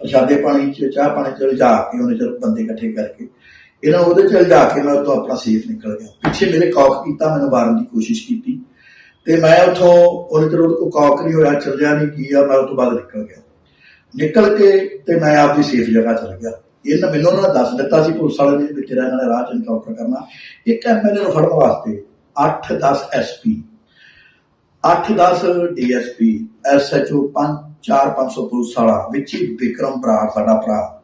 ਪ੍ਰਸ਼ਾਦੇ ਪਾਣੀ ਚ, ਚਾਹ ਪਾਣੀ ਚ ਲਿਜਾ ਕੇ ਉਹਨੇ ਚਿਰ ਬੰਦੇ ਇਕੱਠੇ ਕਰਕੇ, ਇਹਨਾਂ ਉਹਦੇ ਚ ਲਿਜਾ ਕੇ ਮੈਂ ਉੱਥੋਂ ਆਪਣਾ ਸੇਫ ਨਿਕਲ ਗਿਆ। ਪਿੱਛੇ ਮੇਰੇ ਕੌਕ ਕੀਤਾ, ਮੈਨੂੰ ਮਾਰਨ ਦੀ ਕੋਸ਼ਿਸ਼ ਕੀਤੀ। ਤੇ ਮੈਂ ਉੱਥੋਂ, ਉਹਨੇ ਚਿਰ ਉਹਦੇ ਕੌਕ ਨਹੀਂ ਹੋਇਆ ਚੱਲਿਆ ਨਹੀਂ ਕੀ ਆ, ਮੈਂ ਉਹ ਬਾਅਦ ਨਿਕਲ ਗਿਆ। ਨਿਕਲ ਕੇ ਤੇ ਮੈਂ ਆਪਦੀ ਸੇਫ ਜਗ੍ਹਾ ਚਲ ਗਿਆ। ਇਹਨਾਂ ਮੈਨੂੰ ਉਹਨਾਂ ਨੇ ਦੱਸ ਦਿੱਤਾ ਸੀ, ਪੁਲਿਸ ਵਾਲੇ ਨੇ ਵੀ ਤੇਰਾ ਇਹਨਾਂ ਨੇ ਰਾਹ ਚ ਇਨਕਾਊਂਟਰ ਕਰਨਾ। ਇੱਕ ਐਮਐਲਏ ਨੂੰ ਫੜਨ ਵਾਸਤੇ 8-10 ਐਸਪੀ 8-10 ਡੀਐਸਪੀ ਐਸਐਚਓ 5-4-500 ਪੁਲਿਸ ਵਾਲਾ, ਵਿੱਚ ਹੀ ਵਿਕਰਮ ਬਰਾੜ ਸਾਡਾ ਭਰਾ।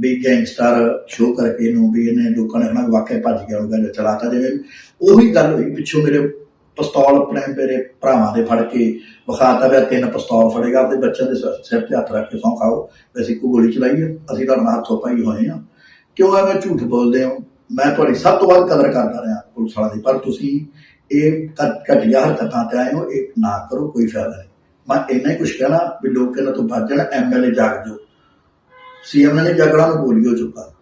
ਵੀ ਗੈਂਗਸਟਰ ਸ਼ੋਅ ਕਰਕੇ ਇਹਨੂੰ ਵੀ ਇਹਨੇ ਲੋਕਾਂ ਨੇ ਹਨਾ ਵਾਕਿਆ ਭੱਜ ਗਿਆ ਹੋਊਗਾ ਜਾਂ ਚਲਾਤਾ ਜਿਵੇਂ। ਉਹੀ ਗੱਲ ਹੋਈ ਪਿੱਛੋਂ ਮੇਰੇ ਪਿਸਤੌਲ ਆਪਣੇ ਮੇਰੇ ਭਰਾਵਾਂ ਦੇ ਫੜ ਕੇ ਵਿਖਾਤਾ ਵੀ ਤਿੰਨ ਪਿਸਤੌਲ ਫੜੇਗਾ ਆਪਣੇ ਬੱਚਿਆਂ ਦੇ ਸਿਰ- ਤੇ ਹੱਥ ਰੱਖ ਕੇ ਸੌਂ ਖਾਓ ਵੀ ਅਸੀਂ ਕੋਈ ਗੋਲੀ ਚਲਾਈਏ ਅਸੀਂ ਤੁਹਾਡੇ ਨਾਲ ਹੱਥੋਂ ਪਾਈ ਹੋਏ ਹਾਂ ਕਿਉਂ ਐਵੇਂ ਝੂਠ ਬੋਲਦੇ ਹੋ? ਮੈਂ ਤੁਹਾਡੀ ਸਭ ਤੋਂ ਵੱਧ ਕਦਰ ਕਰਦਾ ਰਿਹਾ ਪੁਲਿਸ ਵਾਲਾ ਦੀ, ਪਰ ਤੁਸੀਂ ਇਹ ਘ- ਘਟੀਆ ਹਰਕਤਾਂ ਤੇ ਆਏ ਹੋ, ਇਹ ਨਾ ਕਰੋ, ਕੋਈ ਫਾਇਦਾ ਨਹੀਂ। ਮੈਂ ਇੰਨਾ ਹੀ ਕੁਝ ਕਹਿਣਾ ਵੀ ਲੋਕ ਇਹਨਾਂ ਤੋਂ ਬਚ ਜਾਣ ਐਮਐਲਏ ਜਾਗ ਜਾਓ। ਸੀਐਮ ਨੇ ਜਗੜਾ ਨੂੰ ਬੋਲਿਓ ਚੁੱਕਾ।